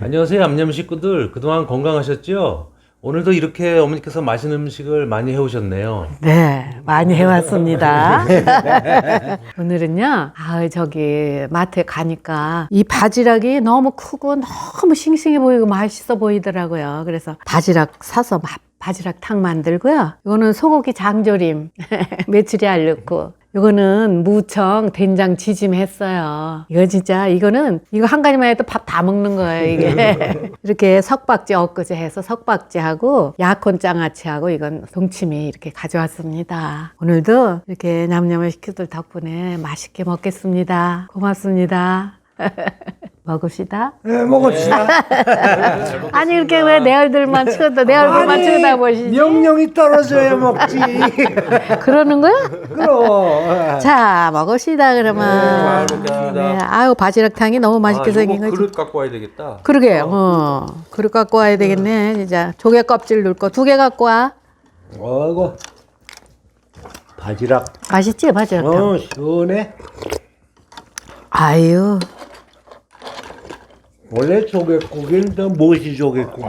안녕하세요, 암냠 식구들. 그동안 건강하셨죠? 오늘도 이렇게 어머니께서 맛있는 음식을 많이 해오셨네요. 네, 많이 해왔습니다. 오늘은요, 아, 저기, 마트에 가니까 이 바지락이 너무 크고 너무 싱싱해 보이고 맛있어 보이더라고요. 그래서 바지락 사서 마- 바지락 탕 만들고요. 이거는 소고기 장조림, 메추리 알 넣고. 이거는 무청 된장 지짐 했어요. 이거 진짜 이거는 이거 한 가지만 해도 밥 다 먹는 거예요. 이게 이렇게 석박지 엊그제 해서 석박지하고 약혼 장아찌하고 이건 동치미 이렇게 가져왔습니다. 오늘도 이렇게 냠냠한 식구들 덕분에 맛있게 먹겠습니다. 고맙습니다. 먹읍시다. 네, 먹읍시다. 아니 이렇게 왜 내 얼굴만 쳐다 내 얼굴만 쳐다보시지? 명령이 떨어져야 먹지. 그러는 거야? 그럼. 자 먹읍시다 그러면. 네, 아유 바지락탕이 너무 맛있게 생긴 거지. 그릇 갖고 와야 되겠다. 그러게, 어. 그릇 갖고 와야 되겠네, 진짜. 조개 껍질 넣을 거 두 개 갖고 와. 어이구. 바지락. 맛있지, 바지락탕? 어, 시원해. 아유, 원래 조개국은 더 모시 조개국이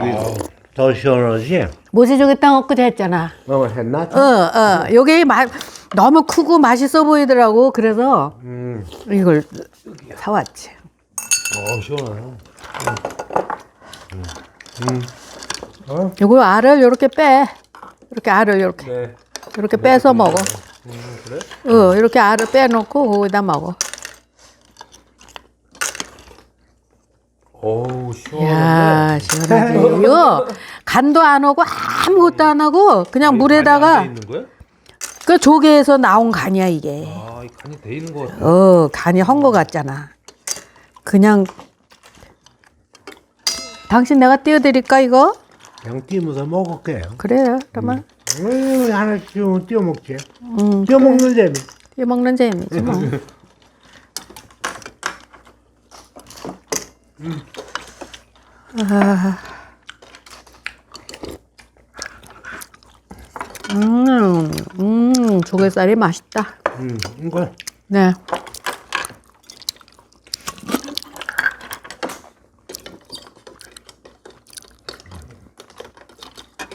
더 시원하지. 모시조개탕 엊그제 했잖아. 어, 했나? 어, 어. 요게 마, 너무 크고 맛있어 보이더라고. 그래서 음. 이걸 사왔지. 어, 시원하네. 요거 알을 요렇게 빼. 이렇게 알을 요렇게. 네. 이렇게 빼서 먹어. 그래? 어, 이렇게 알을 빼놓고 거기다 먹어. 어우, 시원하네. 야 시원하지. 이거 간도 안 오고 아무것도 안 하고 그냥 물에다가 있는 거야? 그 조개에서 나온 간이야 이게. 아, 이 간이 돼 있는 거 같아. 어 간이 헌 거 같잖아. 그냥 당신 내가 띄워드릴까 이거? 그냥 띄면서 먹을게요. 그래 그러면 음, 하나 좀 띄워 먹지. 음, 띄워 먹는 재미. 띄워 먹는 재미지 뭐. 아. 음, 음, 조개살이 맛있다. 음, 이거. 네.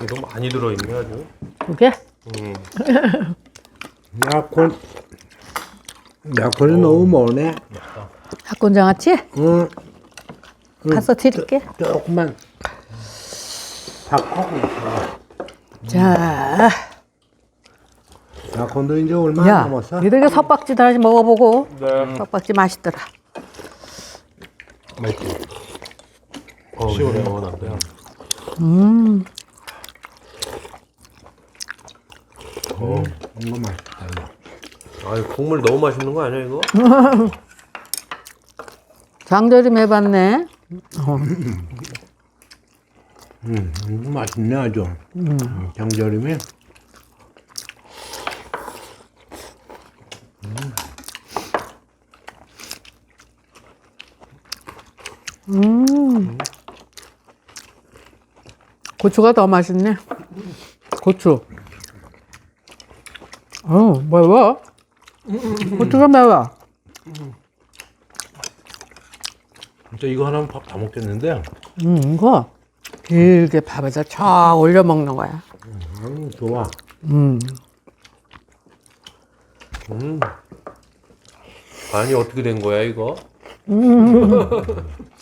이거 많이 들어있네, 아주. 조개? 음. 약혼. 약혼이 너무 머네. 학군장아찌? 응. 가서 드릴게. 조금만. 바꾸고 있어. 자, 약혼도 이제 얼마 야, 안 남았어? 니들 석박지도 하나씩 먹어보고. 네. 석박지 맛있더라. 맛있지? 어, 시원해. 음, 어, 이거 맛있다. 이거. 아, 국물 너무 맛있는 거 아니야, 이거? 장조림 해봤네. 음, 이거 맛있네 아주. 음. 장조림이. 고추가 더 맛있네. 고추. 어, 매워. 고추가 매워. 진짜 이거 하나면 밥 다 먹겠는데? 음, 이거 길게 밥에다 쫙 올려 먹는 거야. 음, 좋아. 음, 음. 간이 어떻게 된 거야, 이거? 아.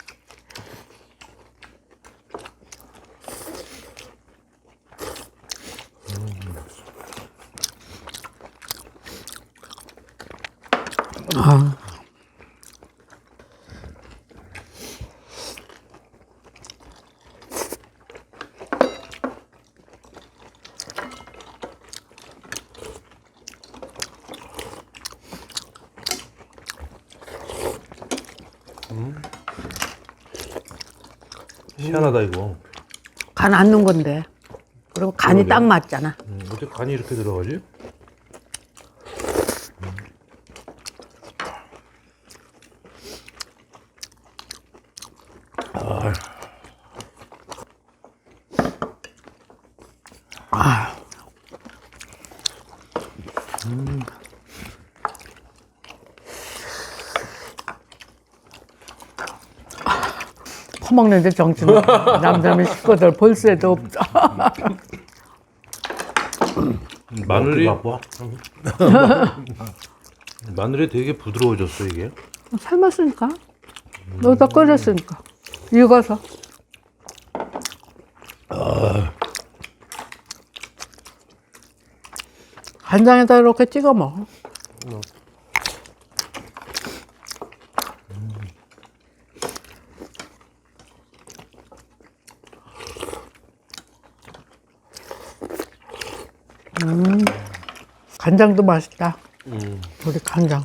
희한하다, 이거. 간 안 넣은 건데. 그리고 간이 딱 맞잖아. 음, 어떻게 간이 이렇게 들어가지? 퍼먹는데 정신 남자는 식구들 볼 새도 없죠. 마늘이 바빠. 마늘이 되게 부드러워졌어 이게. 삶았으니까. 여기다 끓였으니까. 익어서. 간장에다 이렇게 찍어 먹어. 음, 간장도 맛있다. 우리 간장.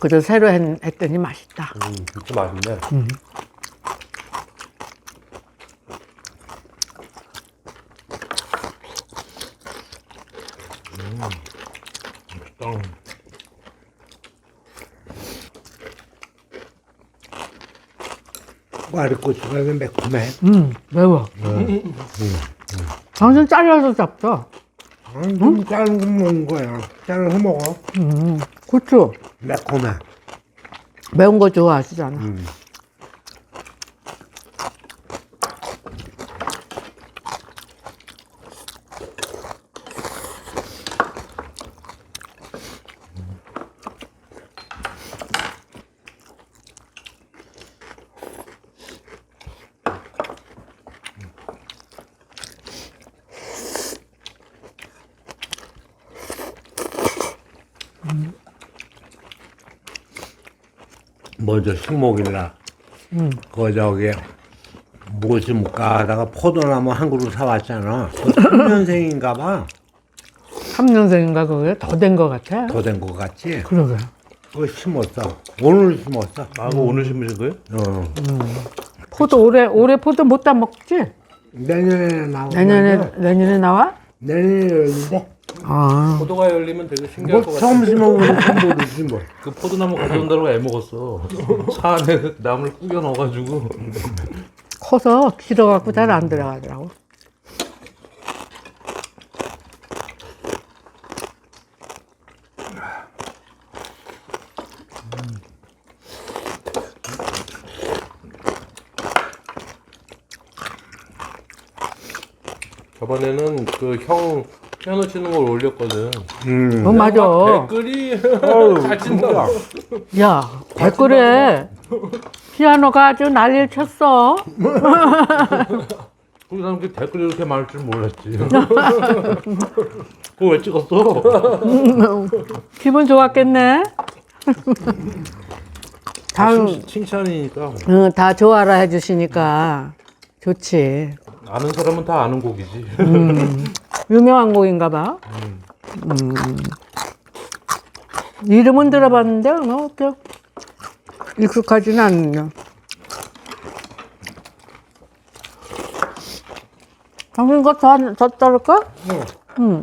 그저 새로 했, 했더니 맛있다. 음, 진짜 맛있네. 음, 왜 매콤해? 음, 매워. 당신 잘라서 잡죠? 좀 자른 거 먹는 거야. 자르서 먹어. 음, 고추. 매콤해. 매운 거 좋아하시잖아. 먼저 식목일날 그 저기 무엇이 묵까 하다가 포도나무 한 그루 사왔잖아. 그 3년생인가 봐. 3년생인가 그게 더 된 거 같아. 더 된 거 같지? 그러게. 그거 심었어. 오늘 심었어. 아, 그거 오늘 심으신 거예요? 어. 포도 올해 올해 포도 못 따 먹지? 내년에 나오면 내년에 내년에 나와? 내년에 열린대. 아, 포도가 열리면 되게 신기할 뭐것 처음 같아. 심어보는 모르지 뭐. 그 포도나무 가져온다고 애 먹었어. 차 안에 그 나무를 꾸겨 넣어가지고. 커서 길어갖고 잘 안 들어가더라고. 저번에는 그 형 피아노 치는 걸 올렸거든. 음. 어 맞아. 댓글이 어우, 친다. 진짜. 야 댓글에 피아노가 아주 난리를 쳤어. 우리 사람 그 댓글이 이렇게 많을 줄 몰랐지. 그거 왜 찍었어? 기분 좋았겠네. 다, 칭- 칭찬이니까 응, 다 좋아라 해주시니까 좋지. 아는 사람은 다 아는 곡이지. 유명한 곡인가 봐. 음. 이름은 들어봤는데 뭐 이렇게 익숙하지는 않네요. 당신 거더 더 따를까? 응.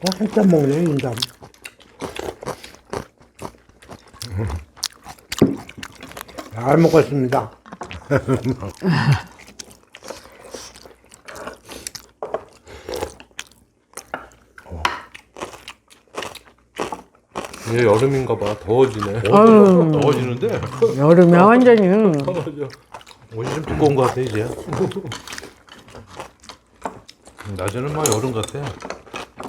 어, 한참 먹네, 인삼. 잘 먹었습니다. 이제 여름인가 봐. 더워지네. 아유. 더워지는데? 여름에 완전히 옷이 좀 두꺼운 것 같아 이제. 낮에는 막 여름 같아.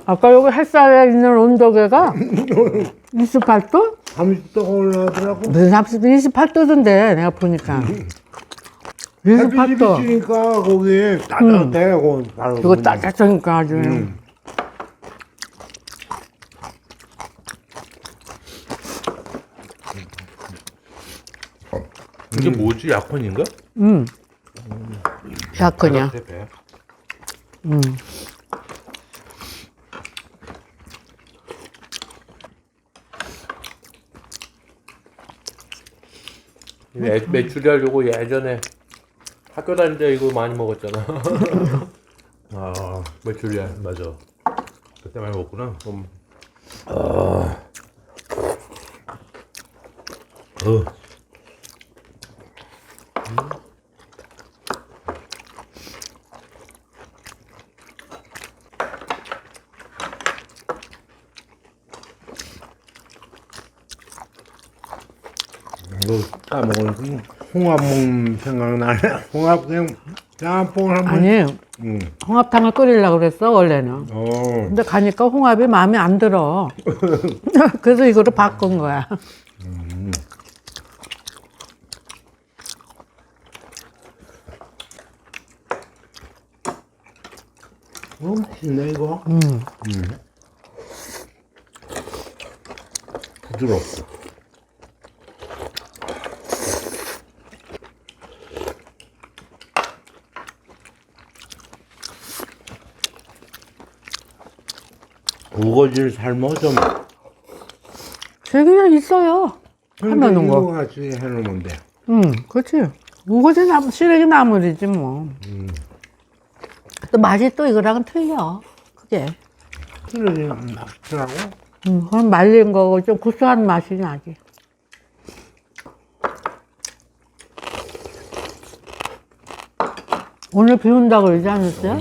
아까 여기 햇살에 있는 온도계가 28도? 30도가 올라가더라고. 무슨 30도, 28도던데 내가 보니까 햇빛이 28도. 비치니까 거기 따뜻해. 거기 바로 이거 그냥. 따뜻하니까 아주 음. 이게 뭐지? 약혼인가? 음. 배, 배. 음. 매, 매출이 하려고 예전에 학교 다닐 때 이거 많이 먹었잖아. 아, 매출이 맞아. 그때 많이 먹구나. 음. 어. 이거 까먹으니까 홍합 먹는 생각나네. 홍합 그냥 짬뽕을 한번. 아니 응. 홍합탕을 끓이려고 그랬어 원래는. 어. 근데 가니까 홍합이 마음에 안 들어. 그래서 이거를 바꾼 거야. 어, 맛있네 이거. 음. 부드럽고. 우거지를 삶아 좀 저기 그냥 있어요. 해놓는 거. 같이 해놓으면 돼. 응, 그렇지. 우거지 나무, 시래기 나물이지 뭐. 또 맛이 또 이거랑은 틀려. 그게. 그러지 맛있더라고. 음, 그건 말린 거고 좀 구수한 맛이 나지. 오늘 비 온다고 그러지 않았어요?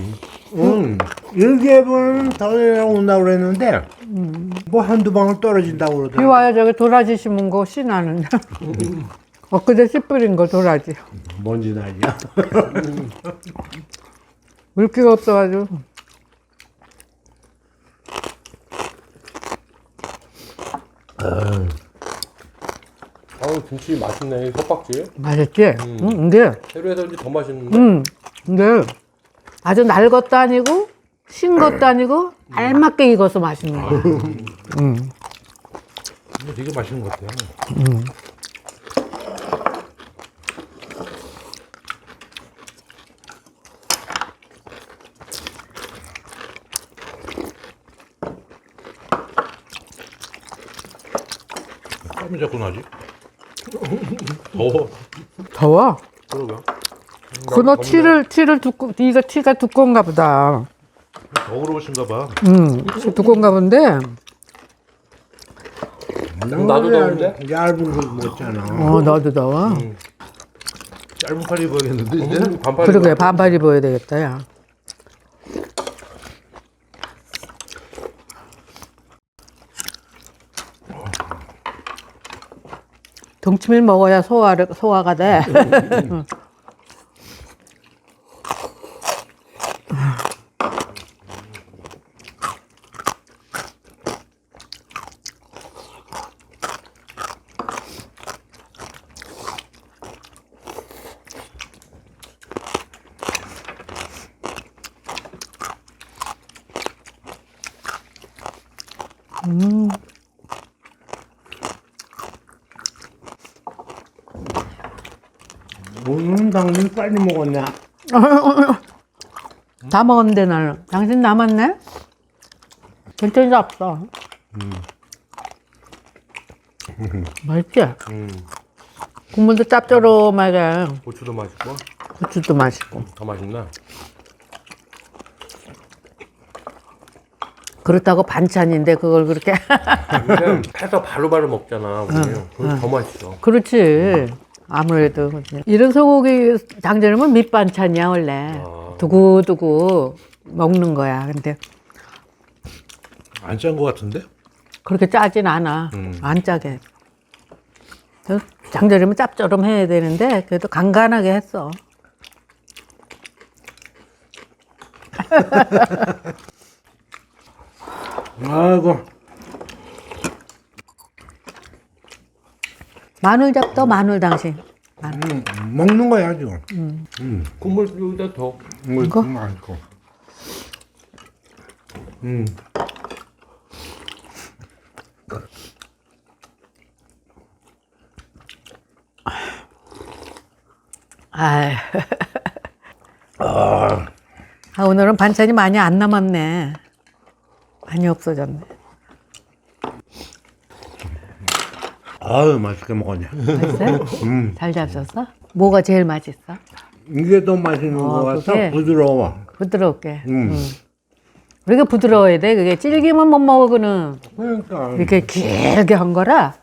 응. 일개분은 더 온다고 그랬는데 뭐 한두 방울 떨어진다고 비 그러더라고. 와야 저기 도라지 심은 거 씨 나는데. 엊그제 씨 뿌린 거 도라지. 뭔지 나냐? 물기가 없어가지고. 아우 김치 맛있네. 이 석박지. 맛있지? 응, 근데, 해루에서 이제 더 맛있는데. 응, 근데 아주 날 것도 아니고, 신 것도 아니고, 알맞게 익어서 맛있는 거야. 응. 근데 되게 맛있는 것 같아요. 땀이 자꾸 나지? 더워. 더워. 그러게. 그너 티를, 티를 두꺼, 이거 티가 두꺼운가 보다. 더 그러신가 봐. 응, 두꺼운가 본데. 나도 더운데? 얇은 거 먹잖아. 어, 너도 더워. 짧은 팔 입어야겠는데 이제? 음, 반팔. 그러게, 반팔 입어야 되겠다, 야. 동치미를 먹어야 소화를, 소화가 돼. 오늘 당신 빨리 먹었냐? 다 먹었는데 나는. 당신 남았네? 괜찮지 없어. 맛있지? 음. 국물도 짭조름하게, 고추도 맛있고. 고추도 맛있고. 더 맛있나? 그렇다고 반찬인데 그걸 그렇게. 근데 해서 바로바로 먹잖아. 우리. 그게 더 맛있어. 그렇지. 아무래도. 이런 소고기 장조림은 밑반찬이야, 원래. 아. 두고두고 먹는 거야. 근데 안 짠 것 같은데? 그렇게 짜진 않아. 음. 안 짜게. 저 장조림은 짭조름 해야 되는데, 그래도 간간하게 했어. 아이고. 마늘 잡도 마늘 당신. 음, 먹는 거야 지금. 국물보다 더. 이거 이거? 맛있고. 음. 아, 아, 오늘은 반찬이 많이 안 남았네. 많이 없어졌네. 아유 맛있게 먹었냐. 맛있어요? 잘 잡혔어? 뭐가 제일 맛있어? 이게 더 맛있는 어, 거 같아. 그게? 부드러워. 부드럽게. 음. 음. 우리가 부드러워야 돼. 그게 질기면 못 먹으는 그러니까 이렇게 길게 한 거라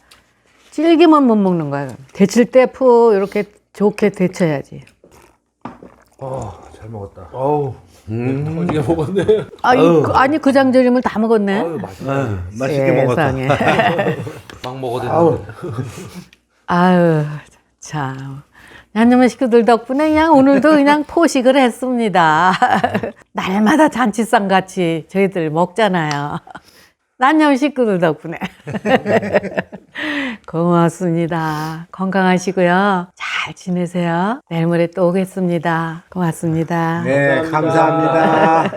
질기면 못 먹는 거야. 데칠 때 푹 이렇게 좋게 데쳐야지. 잘 먹었다. 어우. 음. 어디게 먹었네. 아, 이, 그- 아니 그 장조림을 다 먹었네. 아유 맛있다. 아, 맛있게 먹었다. 세상에. 막. 되는데. 아유, 참. 양념 식구들 덕분에 그냥 오늘도 그냥 포식을 했습니다. 날마다 잔치상 같이 저희들 먹잖아요. 난념 식구들 덕분에. 고맙습니다. 건강하시고요. 잘 지내세요. 내일 모레 또 오겠습니다. 고맙습니다. 네, 감사합니다.